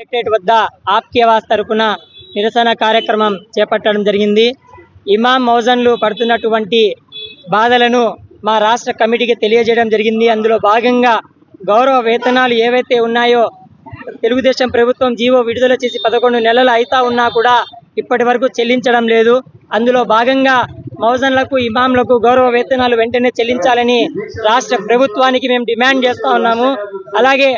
Collectorate వద్ద ఆప్కేవాస్ తరపున నిరసన కార్యక్రమం చేపట్టడం జరిగింది. ఇమాం మౌజన్లు పడుతున్నటువంటి బాధలను మా రాష్ట్ర కమిటీకి తెలియజేయడం జరిగింది. అందులో భాగంగా గౌరవ వేతనాలు ఏవైతే ఉన్నాయో తెలుగుదేశం ప్రభుత్వం జీవో విడుదల చేసి పదకొండు నెలలు అయితా ఉన్నా కూడా ఇప్పటి వరకు చెల్లించడం లేదు. అందులో భాగంగా మౌజన్లకు ఇమాంలకు గౌరవ వేతనాలు వెంటనే చెల్లించాలని రాష్ట్ర ప్రభుత్వానికి మేము డిమాండ్ చేస్తా ఉన్నాము. అలాగే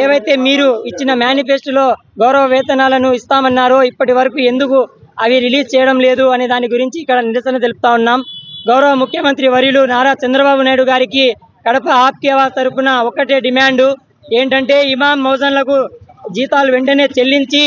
ఏవైతే మీరు ఇచ్చిన మేనిఫెస్టోలో గౌరవ వేతనాలను ఇస్తామన్నారో ఇప్పటి వరకు ఎందుకు అవి రిలీజ్ చేయడం లేదు అనే దాని గురించి ఇక్కడ నిరసన తెలుపుతా ఉన్నాం. గౌరవ ముఖ్యమంత్రి వర్యులు నారా చంద్రబాబు నాయుడు గారికి కడప ఆప్కేవా తరపున ఒకటే డిమాండు. ఏంటంటే ఇమాం మౌజన్లకు జీతాలు వెంటనే చెల్లించి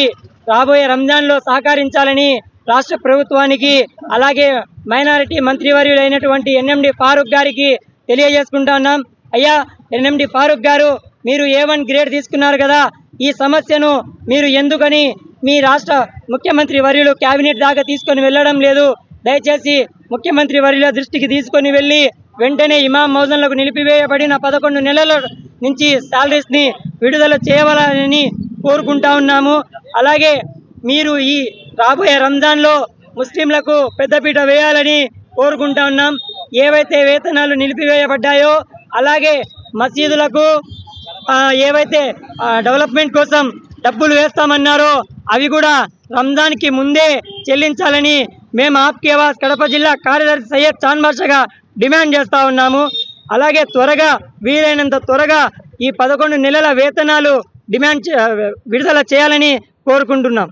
రాబోయే రంజాన్లో సహకరించాలని రాష్ట్ర ప్రభుత్వానికి అలాగే మైనారిటీ మంత్రివర్యులైనటువంటి ఎన్ఎండి ఫారూక్ గారికి తెలియజేసుకుంటా ఉన్నాం. అయ్యా ఎన్ఎండి ఫారూక్ గారు మీరు ఏ వన్ గ్రేడ్ తీసుకున్నారు కదా ఈ సమస్యను మీరు ఎందుకని మీ రాష్ట్ర ముఖ్యమంత్రి వర్యులు క్యాబినెట్ దాకా తీసుకొని వెళ్ళడం లేదు. దయచేసి ముఖ్యమంత్రి వర్యుల దృష్టికి తీసుకొని వెళ్ళి వెంటనే ఇమాం మౌజన్లకు నిలిపివేయబడిన పదకొండు నెలల నుంచి శాలరీస్ని విడుదల చేయవాలని కోరుకుంటా ఉన్నాము. అలాగే మీరు ఈ రాబోయే రంజాన్లో ముస్లింలకు పెద్దపీట వేయాలని కోరుకుంటా ఉన్నాం. ఏవైతే వేతనాలు నిలిపివేయబడ్డాయో అలాగే మసీదులకు ఏవైతే డెవలప్మెంట్ కోసం డబ్బులు వేస్తామన్నారో అవి కూడా రంజాన్కి ముందే చెల్లించాలని మేము ఆప్కేవాస్ కడప జిల్లా కార్యదర్శి సయ్యద్ చాన్బాషగా డిమాండ్ చేస్తా ఉన్నాము. అలాగే త్వరగా వీలైనంత త్వరగా ఈ పదకొండు నెలల వేతనాలు డిమాండ్ చే- విడుదల చేయాలని కోరుకుంటున్నాం.